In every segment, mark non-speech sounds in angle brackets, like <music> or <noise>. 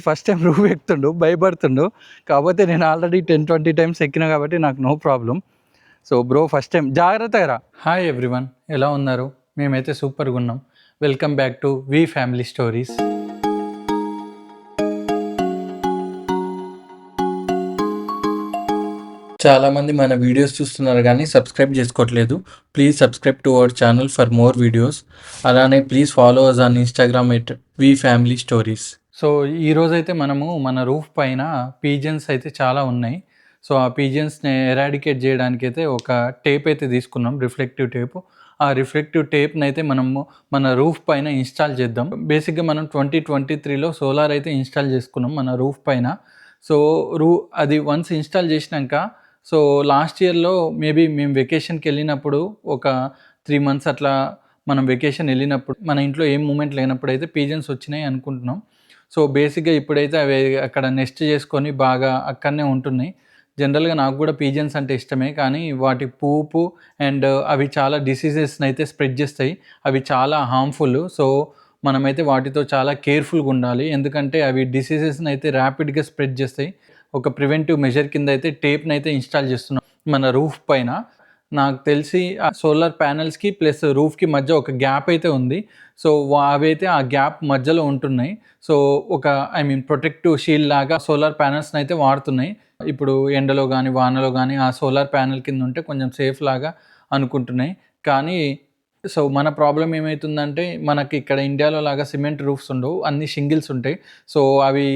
First time roof ఎక్కుతుండు భయపడుతుండు. కాకపోతే నేను ఆల్రెడీ టెన్ ట్వంటీ టైమ్స్ ఎక్కిన కాబట్టి నాకు no problem so bro first time జాగ్రత్తగా రా. హాయ్ ఎవ్రీవన్ ఎలా ఉన్నారు? మేమైతే సూపర్గా ఉన్నాం. Welcome back to V family stories చాలామంది మన వీడియోస్ చూస్తున్నారు కానీ సబ్స్క్రైబ్ చేసుకోవట్లేదు. Please subscribe to our channel for more videos అలానే please follow us on Instagram at V family stories so ఈరోజైతే మనము మన రూఫ్ పైన పీజన్స్ అయితే చాలా ఉన్నాయి. సో ఆ పీజన్స్ని ఎరాడికేట్ చేయడానికి అయితే ఒక టేప్ అయితే తీసుకున్నాం రిఫ్లెక్టివ్ టేప్. ఆ రిఫ్లెక్టివ్ టేప్ని అయితే మనము మన రూఫ్ పైన ఇన్స్టాల్ చేద్దాం. బేసిక్గా మనం ట్వంటీ ట్వంటీ త్రీలో సోలార్ అయితే ఇన్స్టాల్ చేసుకున్నాం మన రూఫ్ పైన. సో రూ అది వన్స్ ఇన్స్టాల్ చేసినాక సో లాస్ట్ ఇయర్లో మేబీ మేము వెకేషన్కి వెళ్ళినప్పుడు ఒక త్రీ మంత్స్ అట్లా మనం వెకేషన్ వెళ్ళినప్పుడు మన ఇంట్లో ఏం మూమెంట్ లేనప్పుడు అయితే పీజన్స్ వచ్చినాయి అనుకుంటున్నాం. సో బేసిక్గా ఇప్పుడైతే అవి అక్కడ నెస్ట్ చేసుకొని బాగా అక్కడనే ఉంటున్నాయి. జనరల్గా నాకు కూడా పీజన్స్ అంటే ఇష్టమే కానీ వాటి పూపు అండ్ అవి చాలా డిసీజెస్ని అయితే స్ప్రెడ్ చేస్తాయి. అవి చాలా హార్మ్ఫుల్. సో మనమైతే వాటితో చాలా కేర్ఫుల్గా ఉండాలి. ఎందుకంటే అవి డిసీజెస్ని అయితే ర్యాపిడ్గా స్ప్రెడ్ చేస్తాయి. ఒక ప్రివెంటివ్ మెజర్ కింద అయితే టేప్ని అయితే ఇన్స్టాల్ చేస్తున్నాం. మన రూఫ్ పైన. నాకు తెలిసి ఆ సోలార్ ప్యానల్స్కి ప్లస్ రూఫ్కి మధ్య ఒక గ్యాప్ అయితే ఉంది. సో అవైతే ఆ గ్యాప్ మధ్యలో ఉంటున్నాయి. సో ఒక ఐ మీన్ ప్రొటెక్టివ్ షీల్డ్ లాగా సోలార్ ప్యానెల్స్ని అయితే వాడుతున్నాయి. ఇప్పుడు ఎండలో కానీ వానలో కానీ ఆ సోలార్ ప్యానెల్ కింద ఉంటే కొంచెం సేఫ్ లాగా అనుకుంటున్నాయి. కానీ సో మన ప్రాబ్లం ఏమవుతుందంటే మనకి ఇక్కడ ఇండియాలో లాగా సిమెంట్ రూఫ్స్ ఉండవు. అన్ని షింగిల్స్ ఉంటాయి. సో అవి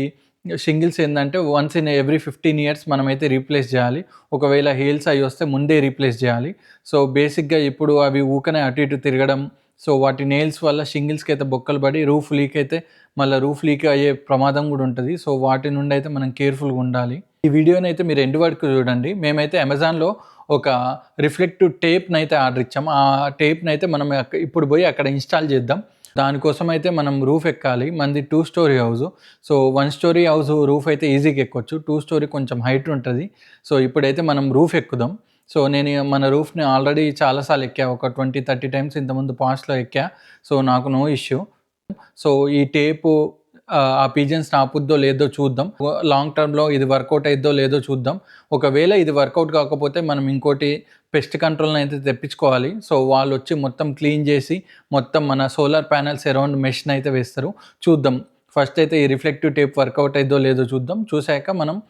షింగిల్స్ ఏంటంటే once in every fifteen years మనమైతే రీప్లేస్ చేయాలి. ఒకవేళ హీల్స్ అవి వస్తే ముందే రీప్లేస్ చేయాలి. సో బేసిక్గా ఇప్పుడు అవి ఊకనే అటు ఇటు తిరగడం సో వాటి నెయిల్స్ వల్ల షింగిల్స్కి అయితే బొక్కలు పడి రూఫ్ లీక్ అయితే మళ్ళీ రూఫ్ లీక్ అయ్యే ప్రమాదం కూడా ఉంటుంది. సో వాటి నుండి అయితే మనం కేర్ఫుల్గా ఉండాలి. ఈ వీడియోని అయితే మీరు ఎండ్ వరకు చూడండి. మేమైతే అమెజాన్లో ఒక రిఫ్లెక్టివ్ టేప్ని అయితే ఆర్డర్ ఇచ్చాం ఆ టేప్ని అయితే మనం ఇప్పుడు పోయి అక్కడ ఇన్స్టాల్ చేద్దాం. దానికోసం అయితే మనం రూఫ్ ఎక్కాలి. మనది two story house so one story house roof అయితే ఈజీగా ఎక్కొచ్చు. టూ స్టోరీ కొంచెం హైట్ ఉంటుంది. సో ఇప్పుడైతే మనం రూఫ్ ఎక్కుదాం. సో నేను మన రూఫ్ని ఆల్రెడీ చాలాసార్లు ఎక్కా. ఒక ట్వంటీ థర్టీ టైమ్స్ ఇంతకుముందు పాస్ట్లో ఎక్కా. సో నాకు నో ఇష్యూ సో ఈ టేపు ఆ, పీజన్స్ ఆపుద్దో లేదో చూద్దాం. లాంగ్ టర్మ్లో ఇది వర్కౌట్ అయిద్దో లేదో చూద్దాం. ఒకవేళ ఇది వర్కౌట్ కాకపోతే మనం ఇంకోటి పెస్ట్ కంట్రోల్ని అయితే తెప్పించుకోవాలి. సో వాళ్ళు వచ్చి మొత్తం క్లీన్ చేసి మొత్తం మన సోలార్ ప్యానల్స్ అరౌండ్ మెషిన్ అయితే వేస్తారు. చూద్దాం. ఫస్ట్ అయితే ఈ రిఫ్లెక్టివ్ టేప్ వర్కౌట్ అయిద్దో లేదో చూద్దాం. చూశాక మనం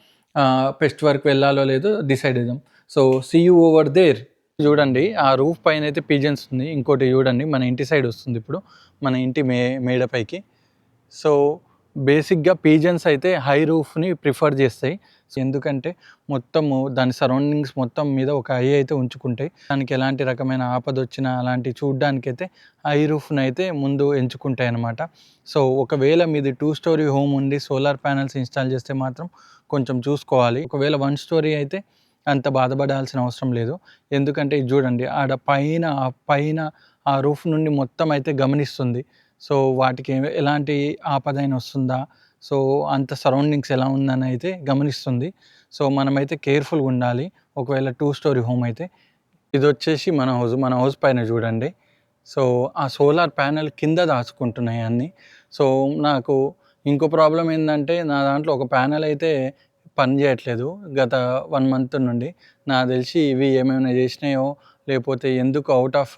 పెస్ట్ వర్క్ వెళ్ళాలో లేదో డిసైడ్ చేద్దాం. So see you over there చూడండి ఆ రూఫ్ పైన అయితే పీజన్స్ ఉంది. ఇంకోటి చూడండి మన ఇంటి సైడ్ వస్తుంది ఇప్పుడు. మన ఇంటి మే మేడపైకి సో బేసిక్గా పీజన్స్ అయితే హై రూఫ్ని ప్రిఫర్ చేస్తాయి. ఎందుకంటే మొత్తము దాని సరౌండింగ్స్ మొత్తం మీద ఒక ఐ అయితే ఉంచుకుంటాయి. దానికి ఎలాంటి రకమైన ఆపద వచ్చినా అలాంటి చూడ్డానికి అయితే ఐ రూఫ్ని అయితే ముందు ఎంచుకుంటాయి అన్నమాట. సో ఒకవేళ మీది టూ స్టోరీ హోమ్ ఉండి సోలార్ ప్యానల్స్ ఇన్స్టాల్ చేస్తే మాత్రం కొంచెం చూసుకోవాలి. ఒకవేళ వన్ స్టోరీ అయితే అంత బాధపడాల్సిన అవసరం లేదు. ఎందుకంటే ఇది చూడండి ఆడ పైన పైన ఆ రూఫ్ నుండి మొత్తం అయితే గమనిస్తుంది. సో వాటికి ఎలాంటి ఎలాంటి ఆపదైన వస్తుందా? సో అంత సరౌండింగ్స్ ఎలా ఉందని అయితే గమనిస్తుంది. సో మనమైతే కేర్ఫుల్గా ఉండాలి. ఒకవేళ టూ స్టోరీ హోమ్ అయితే ఇది వచ్చేసి మన హౌస్ మన హౌస్ పైన చూడండి. సో ఆ సోలార్ ప్యానెల్ కింద దాచుకుంటున్నాయి అన్నీ. సో నాకు ఇంకో ప్రాబ్లం ఏంటంటే నా దాంట్లో ఒక ప్యానెల్ అయితే పని చేయట్లేదు గత వన్ మంత్ నుండి. నాకు తెలిసి ఇవి ఏమైనా చేసినాయో లేకపోతే ఎందుకు అవుట్ ఆఫ్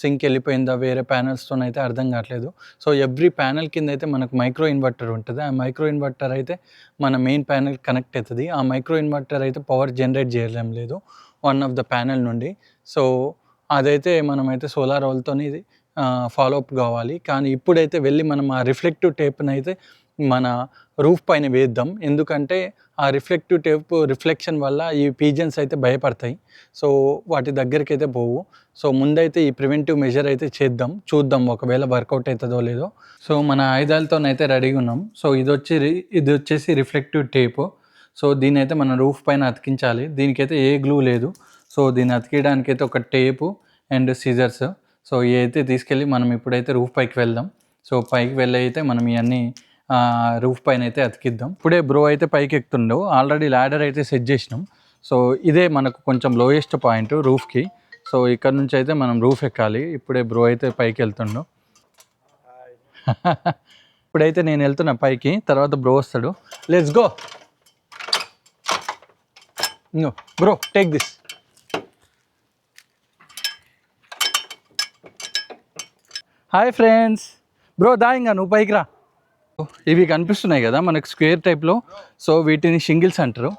సింక్ వెళ్ళిపోయిందా వేరే ప్యానల్స్తో అయితే అర్థం కావట్లేదు. సో ఎవ్రీ ప్యానల్ కింద అయితే మనకు మైక్రో ఇన్వర్టర్ ఉంటుంది. ఆ మైక్రో ఇన్వర్టర్ అయితే మన మెయిన్ ప్యానల్ కనెక్ట్ అవుతుంది. ఆ మైక్రో ఇన్వర్టర్ అయితే పవర్ జనరేట్ చేయలేం లేదు వన్ ఆఫ్ ద ప్యానల్ నుండి. సో అదైతే మనమైతే సోలార్ వాళ్ళతోని ఫాలో అప్ కావాలి. కానీ ఇప్పుడైతే వెళ్ళి మనం ఆ రిఫ్లెక్టివ్ టేప్ని అయితే మన రూఫ్ పైన వేద్దాం. ఎందుకంటే ఆ రిఫ్లెక్టివ్ టేప్ రిఫ్లెక్షన్ వల్ల ఈ పీజన్స్ అయితే భయపడతాయి. సో వాటి దగ్గరికి అయితే పోవు. సో ముందైతే ఈ ప్రివెంటివ్ మెజర్ అయితే చేద్దాం. చూద్దాం ఒకవేళ వర్కౌట్ అవుతుందో లేదో. సో మన ఆయుధాలతోనైతే రెడీగా ఉన్నాం. సో ఇది వచ్చి రి- ఇది వచ్చేసి రిఫ్లెక్టివ్ టేప్. సో దీని అయితే మనం రూఫ్ పైన అతికించాలి. దీనికైతే ఏ గ్లూ లేదు. సో దీన్ని అతికియడానికి అయితే ఒక టేపు అండ్ సీజర్స్ సో ఇవి అయితే తీసుకెళ్ళి మనం ఇప్పుడైతే రూఫ్ పైకి వెళ్దాం. సో పైకి వెళ్ళి అయితే మనం ఇవన్నీ రూఫ్ పైన అయితే అతికిద్దాం. ఇప్పుడే బ్రో అయితే పైకి ఎక్కుతుండవు ఆల్రెడీ ల్యాడర్ అయితే సెట్ చేసినాం. సో ఇదే మనకు కొంచెం లోయెస్ట్ పాయింట్ రూఫ్కి సో ఇక్కడ నుంచి అయితే మనం రూఫ్ ఎక్కాలి. ఇప్పుడే బ్రో అయితే పైకి వెళ్తుండు. <laughs> ఇప్పుడైతే నేను వెళ్తున్నా పైకి. తర్వాత బ్రో వస్తాడు. Let's go bro take this hi friends bro దా ఇంకా నువ్వు పైకి రా. ఇవి కనిపిస్తున్నాయి కదా మనకు స్క్వేర్ టైప్లో సో వీటిని షింగిల్స్ అంటారు.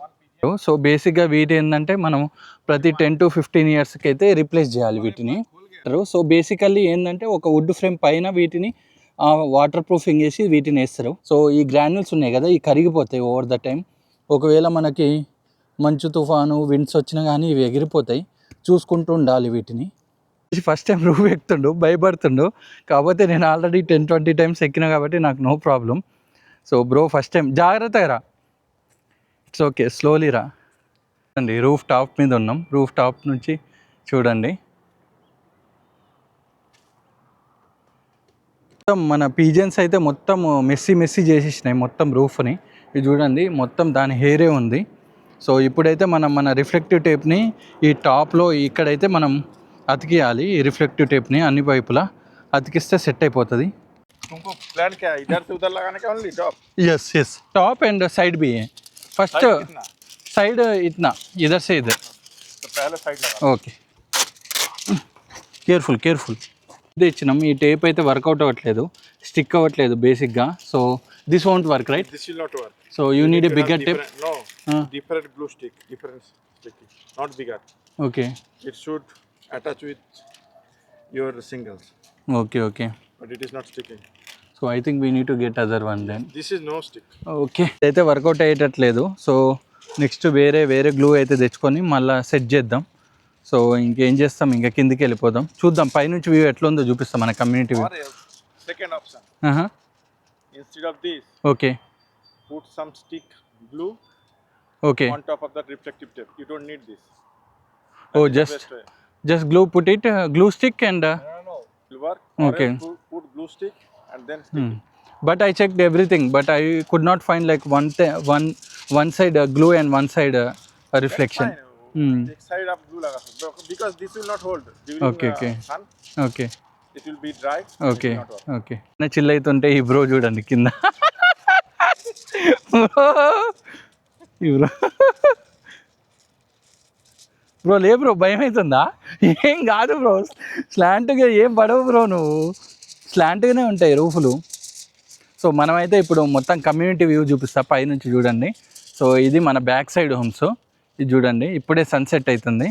సో బేసిక్గా వీటి ఏంటంటే మనం ప్రతి టెన్ టు ఫిఫ్టీన్ ఇయర్స్కి అయితే రీప్లేస్ చేయాలి వీటిని. సో బేసికల్లీ ఏంటంటే ఒక వుడ్ ఫ్రేమ్ పైన వీటిని వాటర్ ప్రూఫింగ్ చేసి వీటిని వేస్తారు. సో ఈ గ్రాన్యుల్స్ ఉన్నాయి కదా ఇవి కరిగిపోతాయి ఓవర్ ద టైం ఒకవేళ మనకి మంచు తుఫాను విండ్స్ వచ్చినా కానీ ఇవి ఎగిరిపోతాయి. చూసుకుంటూ ఉండాలి వీటిని. ఫస్ట్ టైం రూఫ్ ఎక్కుతుండు భయపడుతుండు. కాకపోతే నేను ఆల్రెడీ టెన్ ట్వంటీ టైమ్స్ ఎక్కినా కాబట్టి నాకు no problem so bro first time జాగ్రత్తగా రా. ఇట్స్ ఓకే స్లోలీ రా. అండి రూఫ్ టాప్ మీద ఉన్నాం. రూఫ్ టాప్ నుంచి చూడండి. మొత్తం మన పీజన్స్ అయితే మొత్తం మెస్సీ మెస్సీ చేసేసినాయి మొత్తం రూఫ్ని ఇది చూడండి మొత్తం దాని హెయిరే ఉంది. సో ఇప్పుడైతే మనం మన రిఫ్లెక్టివ్ టేప్ని ఈ టాప్లో ఇక్కడైతే మనం అతికియాలి ఈ రిఫ్లెక్టివ్ టేప్ని అన్ని వైపులా అతికిస్తే సెట్ అయిపోతుంది. Yes yes top and side B first side ఇట్నా? ఇదర్ సే ఇదర్. ఓకే కేర్ఫుల్ కేర్ఫుల్ ఇదే ఇచ్చినాం. ఈ టేప్ అయితే వర్కౌట్ అవ్వట్లేదు స్టిక్ అవ్వట్లేదు బేసిక్గా so this won't work right so you need a bigger tape okay it should attach with your singles okay okay but it is not sticking so I think we need to get other one then this is no stick okay అయితే work out అయ్యేటట్లేదు so next వేరే వేరే glue అయితే తెచ్చుకొని మళ్ళీ set చేద్దాం so ఇంకేం చేస్తాం ఇంకా కిందికి వెళ్ళిపోదాం చూద్దాం పైనుంచి వ్యూ ఎట్లా ఉందో చూపిస్తాం మన community view second option instead of this okay put some stick glue okay on top of that reflective tape you don't need this oh just best way. Just glue put it glue stick and no no no it work or Okay. put, put glue stick and then stick it. But I checked everything but I could not find like one one one side glue and one side reflection Fine. Hmm. Take side up glue laga sakte. because this will not hold during Okay, uh, okay. sun okay it will be dry and it not work. Okay నా chill అవుతుంటే ఈ bro చూడండి కింద ఈ bro bro లే bro భయం అవుతుందా ఏం కాదు బ్రో స్లాంట్గా ఏం పడవు బ్రో నువ్వు. స్లాంట్గానే ఉంటాయి రూఫులు. సో మనమైతే ఇప్పుడు మొత్తం కమ్యూనిటీ వ్యూ చూపిస్తా పైనుంచి చూడండి. సో ఇది మన బ్యాక్ సైడ్ హోమ్స్ ఇది చూడండి ఇప్పుడే సన్సెట్ అవుతుంది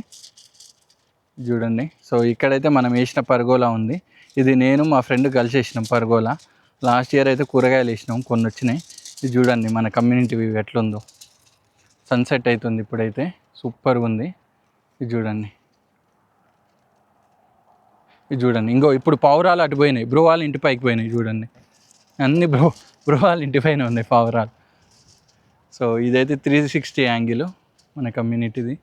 చూడండి. సో ఇక్కడైతే మనం వేసిన పరగోలా ఉంది. ఇది నేను మా ఫ్రెండ్ కలిసి వేసినాం పరగోలా. లాస్ట్ ఇయర్ అయితే కూరగాయలు వేసినాం కొన్ని వచ్చినాయి ఇది చూడండి మన కమ్యూనిటీ వ్యూ ఎట్లుందో. సన్సెట్ అవుతుంది ఇప్పుడైతే. సూపర్గా ఉంది. ఇది చూడండి. ఇది చూడండి. ఇంకో ఇప్పుడు పావురాలు అటు పోయినాయి. బ్రో ఇంటి పైకి పోయినాయి చూడండి. అన్ని బ్రో బ్రో వాళ్ళ ఇంటి పైన ఉన్నాయి పావురాలు. సో ఇదైతే త్రీ సిక్స్టీ యాంగిల్ మన కమ్యూనిటీది.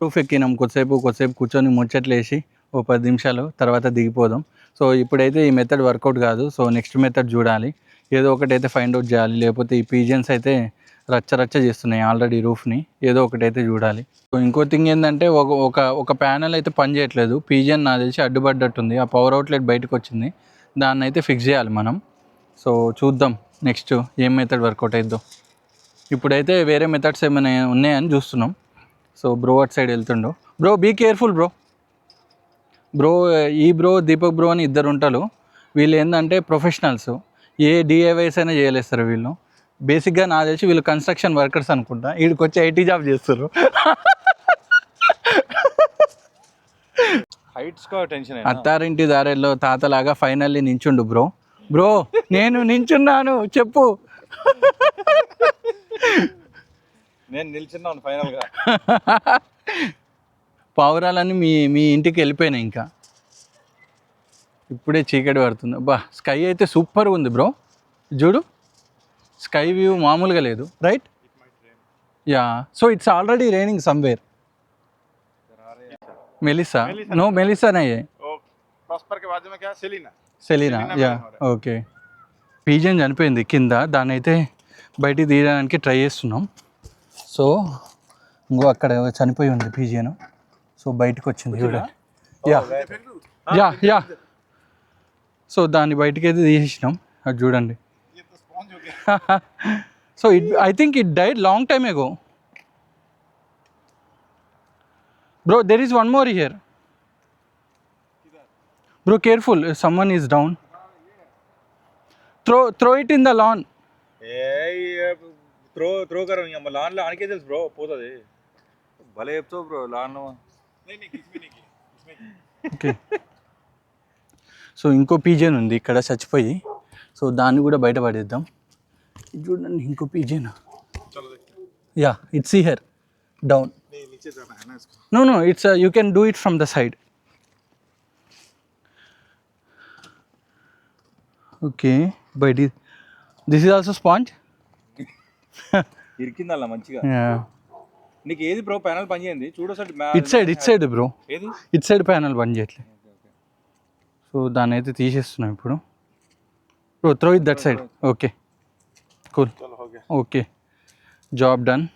ప్రూఫ్ ఎక్కినాం. కొద్దిసేపు కొద్దిసేపు కూర్చొని ముచ్చట్లు వేసి ఓ పది నిమిషాలు తర్వాత దిగిపోదాం. సో ఇప్పుడైతే ఈ మెథడ్ వర్కౌట్ కాదు. సో నెక్స్ట్ మెథడ్ చూడాలి. ఏదో ఒకటి అయితే ఫైండ్ అవుట్ చేయాలి. లేకపోతే ఈ పీజియన్స్ అయితే రచ్చ రచ్చ చేస్తున్నాయి ఆల్రెడీ రూఫ్ని. ఏదో ఒకటి అయితే చూడాలి. సో ఇంకో థింగ్ ఏంటంటే ఒక ఒక ఒక ప్యానల్ అయితే పని చేయట్లేదు. పీజియన్ నాకు తెలిసి అడ్డుపడ్డట్టుంది. ఆ పవర్ అవుట్లెట్ బయటకు వచ్చింది దాన్ని అయితే ఫిక్స్ చేయాలి మనం. సో చూద్దాం నెక్స్ట్ ఏం మెథడ్ వర్కౌట్ అయిద్దో. ఇప్పుడైతే వేరే మెథడ్స్ ఏమైనా ఉన్నాయని చూస్తున్నాం. So bro at side వెళ్తుండో. Bro be careful bro. Bro ఈ బ్రో దీపక్ బ్రో అని ఇద్దరు ఉంటారు. వీళ్ళు ఏంటంటే ప్రొఫెషనల్స్ ఏ డిఏవైస్ అయినా చేయలేస్తారు వీళ్ళు. బేసిక్గా నాకు తెలిసి వీళ్ళు కన్స్ట్రక్షన్ వర్కర్స్ అనుకుంటా. వీడికి వచ్చి ఐటీ జాబ్ చేస్తారు టెన్షన్ అత్తారింటి దారిలో తాతలాగా ఫైనల్లీ నించుండు బ్రో. బ్రో నేను నించున్నాను. చెప్పు. నేను నిల్చున్నాను ఫైనల్గా పావురాలని మీ మీ ఇంటికి వెళ్ళిపోయినాయి ఇంకా. ఇప్పుడే చీకటి పడుతుంది. బా స్కై అయితే సూపర్గా ఉంది బ్రో. చూడు. స్కై వ్యూ మామూలుగా లేదు right yeah so it's already raining somewhere Melissa no మెలిసానే O prosper के बाजू में क्या Selena Selena Selena yeah Melon. Okay pigeon చనిపోయింది కింద దాన్ని అయితే బయటికి తీయడానికి ట్రై చేస్తున్నాం సో ఇంకో అక్కడ చనిపోయి ఉంది పీజియన్ సో బయటకు వచ్చింది చూడండి యా యా యా సో దాన్ని బయటికి అయితే తీసేసినాం అది చూడండి So it I think it died long time ago bro there is one more here bro careful someone is down throw throw it in the lawn throw throw కరం ఇంకా లాన్లో ఆనకే తెలుసు బ్రో పోతుంది. భలే చెప్తావు బ్రో లాన్లో ఓకే సో ఇంకో pigeon ఉంది ఇక్కడ చచ్చిపోయి. సో దాన్ని కూడా బయటపడేద్దాం చూడండి ఇంకో pigeon yeah it's here down no no it's you can do it from the side okay బయట దిస్ ఈజ్ ఆల్సో స్పాంజ్ ఇరికిందల్లా మంచిగా? నీకు ఏది బ్రో ప్యానల్ పని చేయండి. చూడసరి it side it side bro ఏది? ఇట్ సైడ్ ప్యానల్ పని చేయట్లే. సో దాన్ని అయితే తీసేస్తున్నాం ఇప్పుడు. Bro throw it that side okay cool okay job done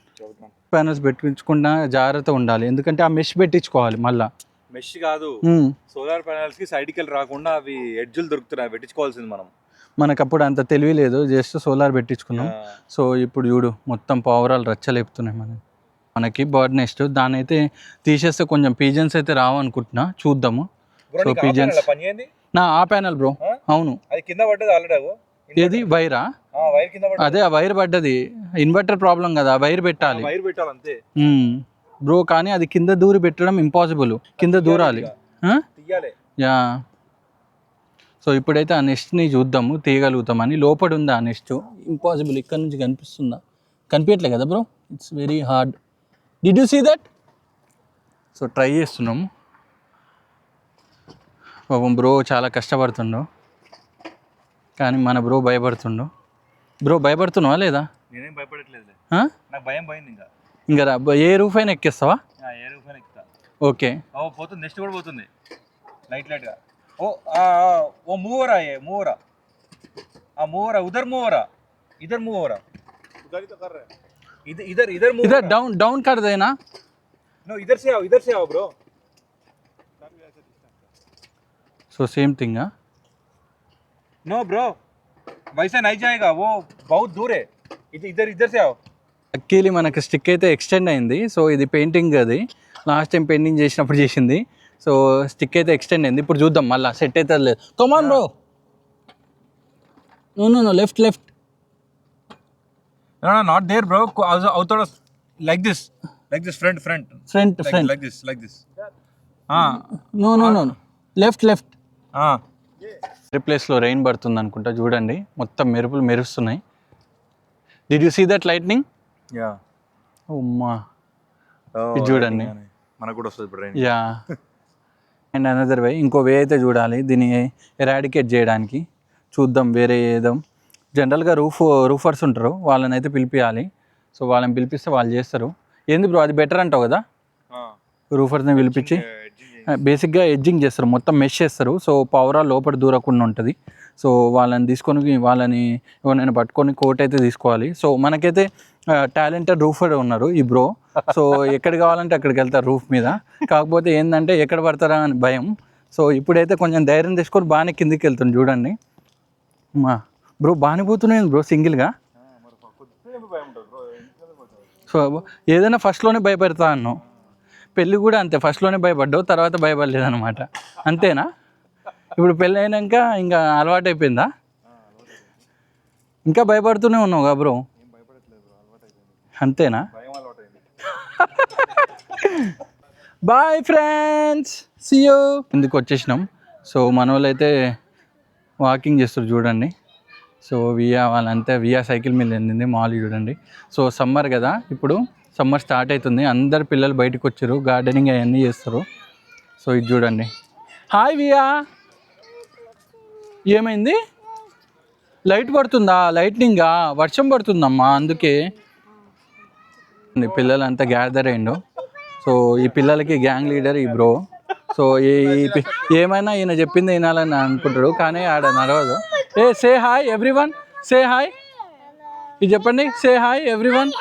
panels పెట్టించుకున్న జాగ్రత్త ఉండాలి. ఎందుకంటే ఆ మెష్ పెట్టించుకోవాలి మళ్ళా. మెష్ కాదు. Hmm. సోలార్ ప్యానల్స్కి సైడ్ కెళ్ళి రాకుండా అవి ఎడ్జులు దొరుకుతున్నాయి. పెట్టించుకోవాల్సింది మనం. మనకు అప్పుడు అంత తెలివి లేదు. Just solar పెట్టించుకున్నాం. సో ఇప్పుడు చూడు మొత్తం పావురాలు రచ్చలేపుతున్నాయి మనకి. మనకి బర్డ్ నెస్ట్ దాని అయితే తీసేస్తే కొంచెం పీజన్స్ అయితే రావనుకుంటున్నా చూద్దాము. సో పీజన్స్ నా ఆ ప్యానల్ బ్రో అవును. అది కింద పడ్డది ఆల్రెడీ ఏది? వైరా? వైర్ కింద పడ్డది. అదే ఆ వైర్ పడ్డది. ఇన్వర్టర్ ప్రాబ్లం కదా వైర్ పెట్టాలి. వైర్ పెట్టాలి అంతే బ్రో కానీ అది కింద దూరి పెట్టడం ఇంపాసిబుల్ కింద దూరాలి. యా. సో ఇప్పుడైతే ఆ నెస్ట్ని చూద్దాము తీయగలుగుతామని. లోపల ఉంది ఆ నెస్ట్ ఇంపాసిబుల్ ఇక్కడ నుంచి కనిపిస్తుందా? కనిపించట్లే కదా bro it's very hard did you see that so try చేస్తున్నాము పాపం బ్రో చాలా కష్టపడుతుండు. కానీ మన బ్రో భయపడుతుండు. బ్రో భయపడుతున్నావా లేదా? నేనేం భయపడట్లేదు నాకు భయం పోయింది ఇంకా. ఇంకా రా ఏ రూఫ్ అయినా ఎక్కేస్తావా? ఏ రూఫ్ అయినా ఎక్కుతా. ఓకే. ఓ పోతుంది నెక్స్ట్ కూడా పోతుంది. లైట్ లైట్గా ఓ ఓ మూవరా ఏ మూవరా? ఆ మూవరా ఉదర్ మూవరా? ఇదర్ మూవరా? ఇదర్ ఇదర్ ఇదర్ ఇదర్ డౌన్ డౌన్ కర్ దేనా నో ఇదర్ సే ఇదర్ సే బ్రో సో సేమ్ థింగ్ ఆ? नो ब्रो वैसे नहीं जाएगा वो बहुत दूर है इधर इधर इधर से आओ లక్కీలీ మనకి స్టిక్ అయితే ఎక్స్టెండ్ అయింది సో ఇది పెయింటింగ్ అది లాస్ట్ టైం పెయింటింగ్ చేసినప్పుడు చేసింది సో స్టిక్ అయితే ఎక్స్టెండ్ అయింది ఇప్పుడు చూద్దాం మళ్ళీ సెట్ అయితే లేదు come on bro no no no left left No, no, not there, bro. Also, out of like this, like this, front, front, front like, front like this, like this. Ah, no no no left left ah. ప్లేస్లో rain పడుతుంది అనుకుంటా చూడండి. మొత్తం మెరుపులు మెరుస్తున్నాయి. Did you see that lightning. ఉమ్మా ఇది చూడండి. మనకు కూడా వస్తుంది. యా అండ్ అనదర్ వే ఇంకో వే అయితే చూడాలి. దీన్ని ఎరాడికేట్ చేయడానికి చూద్దాం వేరే ఏదో. జనరల్గా రూఫ్ రూఫర్స్ ఉంటారు. వాళ్ళని అయితే పిలిపియాలి. సో వాళ్ళని పిలిపిస్తే వాళ్ళు చేస్తారు. ఏంది బ్రో అది బెటర్ అంటావు కదా. రూఫర్స్ని పిలిపించి. బేసిక్గా ఎడ్జింగ్ చేస్తారు. మొత్తం మెష్ చేస్తారు. సో పవరా లోపల దూరకుండా ఉంటుంది. సో వాళ్ళని తీసుకొని వాళ్ళని ఎవరైనా పట్టుకొని కోట్ అయితే తీసుకోవాలి. సో మనకైతే టాలెంటెడ్ రూఫర్ ఉన్నారు ఈ బ్రో సో ఎక్కడ కావాలంటే అక్కడికి వెళ్తారు రూఫ్ మీద. కాకపోతే ఏంటంటే ఎక్కడ పడతారా అని భయం. సో ఇప్పుడైతే కొంచెం ధైర్యం తీసుకొని బాగానే కిందికి వెళ్తుంది చూడండి. మా బ్రో బాగానే పోతున్నాయి బ్రో సింగిల్గా? సో ఏదైనా ఫస్ట్లోనే భయపెడతా అన్నావు. పెళ్ళి కూడా అంతే. ఫస్ట్లోనే భయపడ్డావు తర్వాత భయపడలేదు అనమాట అంతేనా? ఇప్పుడు పెళ్ళి అయినాక ఇంకా అలవాటు అయిపోయిందా ఇంకా భయపడుతూనే ఉన్నావు కదా బ్రో అంతేనా? బాయ్ ఫ్రెండ్స్ సియో ఇందుకు వచ్చేసినాం. సో మన వాళ్ళైతే అయితే వాకింగ్ చేస్తారు చూడండి. సో వియా వాళ్ళంతా వియా సైకిల్ మీద వెళ్ళింది మాల్ చూడండి. సో సమ్మర్ కదా ఇప్పుడు సమ్మర్ స్టార్ట్ అవుతుంది. అందరు పిల్లలు బయటకు వచ్చారు. గార్డెనింగ్ అవన్నీ చేస్తారు. సో ఇది చూడండి. Hi via. ఏమైంది? లైట్ పడుతుందా? లైట్నింగా? వర్షం పడుతుందమ్మా అందుకే. పిల్లలంతా గ్యాదర్ అయ్యిండు. సో ఈ పిల్లలకి గ్యాంగ్ లీడర్ ఈ బ్రో. సో ఈ ఏమైనా ఈయన చెప్పింది వినాలని అనుకుంటాడు కానీ ఆడ నడవదు. Hey say hi everyone say hi ఇది చెప్పండి. Say hi everyone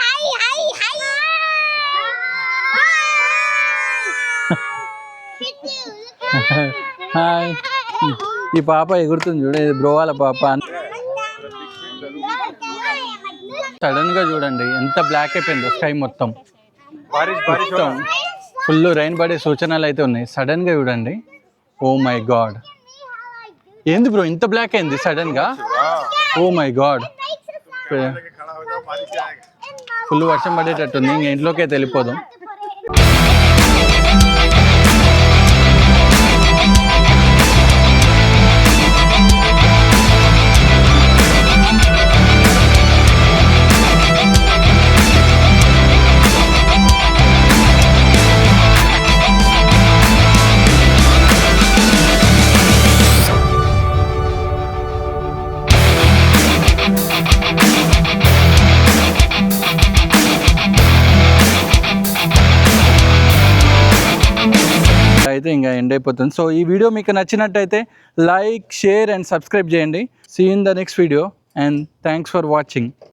hi. ఈ పాప ఎగురుతుంది చూడ ఇది బ్రో వాళ్ళ పాప. సడన్గా చూడండి ఎంత బ్లాక్ అయిపోయిందో స్కై మొత్తం. మొత్తం ఫుల్ రైన్ పడే సూచనలు అయితే ఉన్నాయి. సడన్గా చూడండి. ఓ మై గాడ్ ఏంది బ్రో ఇంత బ్లాక్ అయింది సడన్గా? ఓ మై గాడ్ ఫుల్ వర్షం పడేటట్టుంది ఇంక ఇంట్లోకి వెళ్ళిపోదాం. అయితే అయిపోతుంది. సో ఈ వీడియో మీకు నచ్చినట్టయితే లైక్ షేర్ అండ్ సబ్స్క్రైబ్ చేయండి. See in the next video and thanks for watching